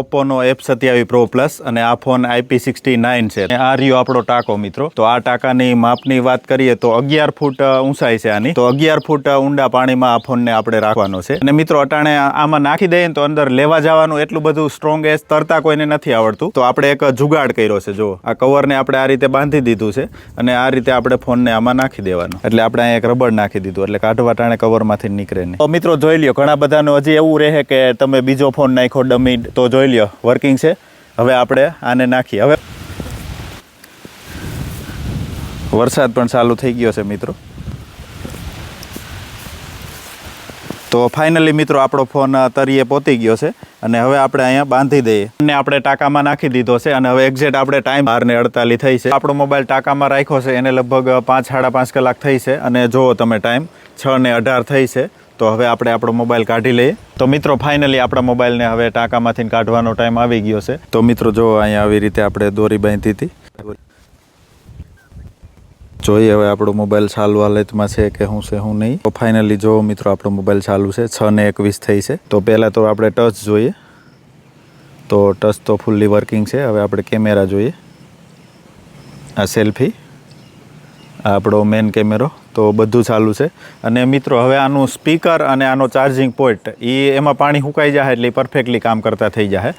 ઓપ્પોનો F સત્યાવી pro plus અને આ ફોન આઈપી સિક્સટી નાઇન છે. આ રહ્યો આપણો ટાંકો, મિત્રો. તો આ ટાંકાની માપની વાત કરીએ તો અગિયાર ફૂટ ઊંચાઈ છે આની. તો અગિયાર ફૂટ ઊંડા પાણીમાં આ ફોનને આપણે રાખવાનો છે. અને મિત્રો, અટાણે આમાં નાખી દઈએ તો અંદર લેવા જવાનું એટલું બધું સ્ટ્રોંગ એસ તરતા કોઈને નથી આવડતું. તો આપણે એક જુગાડ કર્યો છે જો આ કવરને આપણે આ રીતે બાંધી દીધું છે અને આ રીતે આપણે ફોનને આમાં નાખી દેવાનો. એટલે આપણે અહીંયા એક રબડ નાખી દીધું, એટલે કાઢવા ટાણે કવરમાંથી નીકળે નહીં. તો મિત્રો, જોઈ લ્યો, ઘણા બધાનું હજી એવું રહે કે તમે બીજો ફોન નાખો ડમી, તો જોઈ લ્યો વર્કિંગ છે. હવે આપણે આને નાખીએ. હવે વરસાદ પણ ચાલુ થઈ ગયો છે મિત્રો. તો ફાઇનલી મિત્રો આપણો ફોન તરીએ પહોંચી ગયો છે અને હવે આપણે અહીંયા બાંધી દઈએ. અને આપણે ટાંકામાં નાખી દીધો છે અને હવે એક્ઝેક્ટ આપણે ટાઈમ બારને અડતાલી થઈ છે. આપણો મોબાઈલ ટાંકામાં રાખ્યો છે, એને લગભગ પાંચ, સાડા પાંચ કલાક થઈ છે. અને જુઓ તમે ટાઈમ છ ને અઢાર થઈ છે. તો હવે આપણે આપણો મોબાઈલ કાઢી લઈએ. તો મિત્રો ફાઇનલી આપણા મોબાઈલને હવે ટાંકામાંથી કાઢવાનો ટાઈમ આવી ગયો છે. તો મિત્રો, જો અહીંયા આવી રીતે આપણે દોરી બાંધી હતી. જોઈએ હવે આપણો મોબાઈલ ચાલુ હાલતમાં છે કે શું છે શું નહીં. તો ફાઇનલી જો મિત્રો, આપણો મોબાઈલ ચાલુ છે, છ ને એકવીસ થઈ છે. તો પહેલાં તો આપણે ટચ જોઈએ. તો ટચ તો ફૂલ્લી વર્કિંગ છે. હવે આપણે કેમેરા જોઈએ. આ સેલ્ફી આપણો મેન કેમેરો તો બધું ચાલુ છે. અને મિત્રો, હવે આનું સ્પીકર અને આનો ચાર્જિંગ પોઈન્ટ એ એમાં પાણી સુકાઈ જાય એટલે પરફેક્ટલી કામ કરતા થઈ જાય